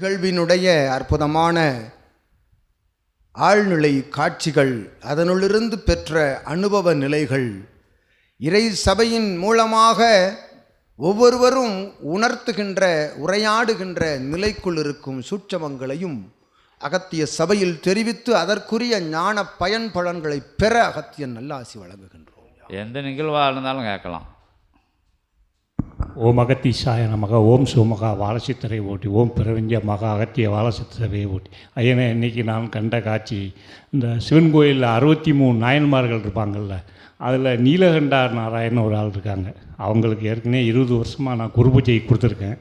நிகழ்வினுடைய அற்புதமான ஆழ்நிலை காட்சிகள் அதனுள்ளிருந்து பெற்ற அனுபவ நிலைகள் இறை சபையின் மூலமாக ஒவ்வொருவரும் உணர்த்துகின்ற உரையாடுகின்ற நிலைக்குள் இருக்கும் சூட்சமங்களையும் அகத்திய சபையில் தெரிவித்து அதற்குரிய ஞான பயன் பலன்களை பெற அகத்தியன் நல்லாசி வழங்குகின்றோம். எந்த நிகழ்வாக இருந்தாலும் கேட்கலாம். ஓம் அகத்தீசாய நமக ஓம் சுமகா வாலசித்தரை ஓட்டி ஓம் பிரபஞ்ச மகா அகத்திய வாலசித்தரை ஓட்டி. ஐயனே இன்னைக்கு நான் கண்ட காட்சி இந்த சிவன் கோயிலில் அறுபத்தி மூணு நாயன்மார்கள் இருப்பாங்கள்ல அதில் நீலகண்டார் நாராயணன் ஒரு ஆள் இருக்காங்க. அவங்களுக்கு ஏற்கனவே இருபது வருஷமாக நான் குருபூஜை கொடுத்துருக்கேன்.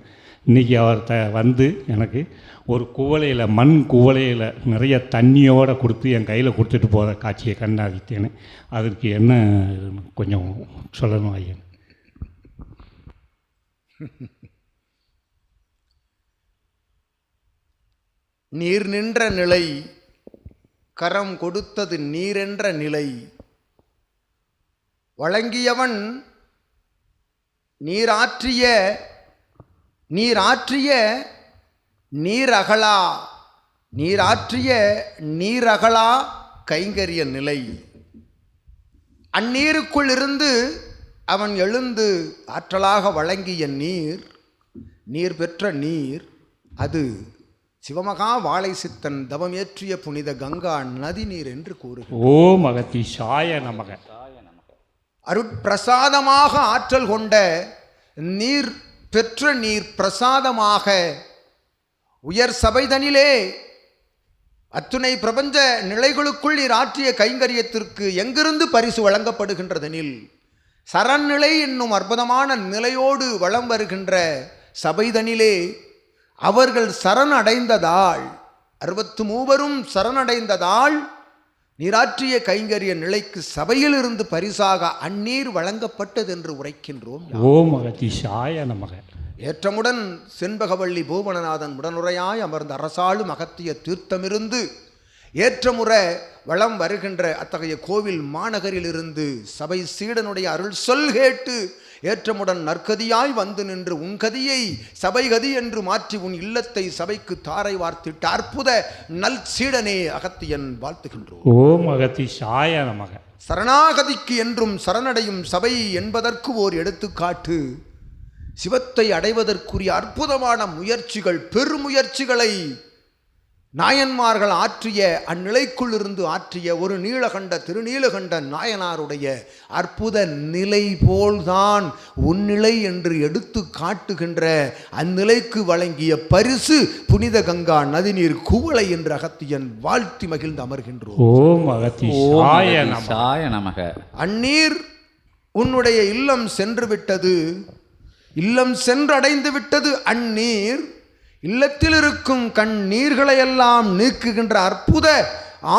இன்றைக்கி அவர் த வந்து எனக்கு ஒரு குவளையில் மண் குவளையில் நிறைய தண்ணியோடு கொடுத்து என் கையில் கொடுத்துட்டு போகிற காட்சியை கண்டாதித்தேன்னு அதற்கு என்ன கொஞ்சம் சொல்லணும் ஐயன். நீர் நின்ற நிலை கரம் கொடுத்தது நீரென்ற நிலை. வழங்கியவன் நீராற்றிய நீராற்றிய நீரகலா. நீராற்றிய நீரகலா கைங்கரிய நிலை. அந்நீருக்குள் இருந்து அவன் எழுந்து ஆற்றலாக வழங்கிய நீர் நீர் பெற்ற நீர் அது சிவமகா வாழை சித்தன் தவமேற்றிய புனித கங்கா நதி நீர் என்று கூறுகிறார் ஓம் அகத்தீசாய நமக. அருட்பிரசாதமாக ஆற்றல் கொண்ட நீர் பெற்ற நீர் பிரசாதமாக உயர் சபைதனிலே அத்துணை பிரபஞ்ச நிலைகளுக்குள் நீர் ஆற்றிய கைங்கரியத்திற்கு எங்கிருந்து பரிசு வழங்கப்படுகின்றதெனில் சரண்நிலை என்னும் அற்புதமான நிலையோடு வலம் வருகின்ற சபைதனிலே அவர்கள் சரணடைந்ததால் அறுபத்து மூவரும் சரணடைந்ததால் நீராற்றிய கைங்கரிய நிலைக்கு சபையிலிருந்து பரிசாக அந்நீர் வழங்கப்பட்டது என்று உரைக்கின்றோம் ஓம் அகத்தீசாய நமக. ஏற்றமுடன் செண்பகவள்ளி பூவனநாதன் உடனுரையாய் அமர்ந்த அரசாளும் அகத்திய தீர்த்தமிருந்து ஏற்றமுற வளம் வருகின்ற அத்தகைய கோவில் மாநகரிலிருந்து சபை சீடனுடைய அருள் சொல் கேட்டு ஏற்றமுடன் நற்கதியாய் வந்து நின்று உன் கதியை சபை கதி என்று மாற்றி உன் இல்லத்தை சபைக்கு தாரை வார்த்திட்ட அற்புத நல் சீடனே அகத்தியன் வாழ்த்துகின்றோம். ஓம் அகத்தீசாய நமக. சரணாகதிக்கு என்றும் சரணடையும் சபை என்பதற்கு ஓர் எடுத்துக்காட்டு. சிவத்தை அடைவதற்குரிய அற்புதமான முயற்சிகள் பெருமுயற்சிகளை நாயன்மார்கள் ஆற்றிய அந்நிலைக்குள் இருந்து ஆற்றிய ஒரு நீலகண்ட திருநீலகண்ட நாயனாருடைய அற்புத நிலை போல்தான் உன்னிலை என்று எடுத்து காட்டுகின்ற அந்நிலைக்கு வழங்கிய பரிசு புனித கங்கா நதிநீர் குவளை என்று அகத்தியன் வாழ்த்தி மகிழ்ந்து அமர்கின்றோம். ஓம் நமக. அந்நீர் உன்னுடைய இல்லம் சென்று விட்டது இல்லம் சென்றடைந்து விட்டது அந்நீர் இல்லத்தில் இருக்கும் கண் நீர்களையெல்லாம் நீக்குகின்ற அற்புத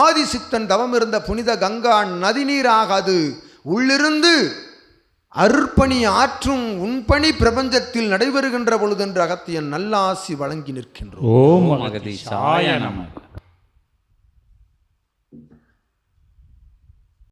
ஆதிசித்தன் தவம் இருந்த புனித கங்கா நதிநீராகாது. உள்ளிருந்து அருட்பணி ஆற்றும் உண்பணி பிரபஞ்சத்தில் நடைபெறுகின்ற பொழுதென்று அகத்தியன் நல்லாசி வழங்கி நிற்கின்றோம். ஓம் அகதி சாய நமக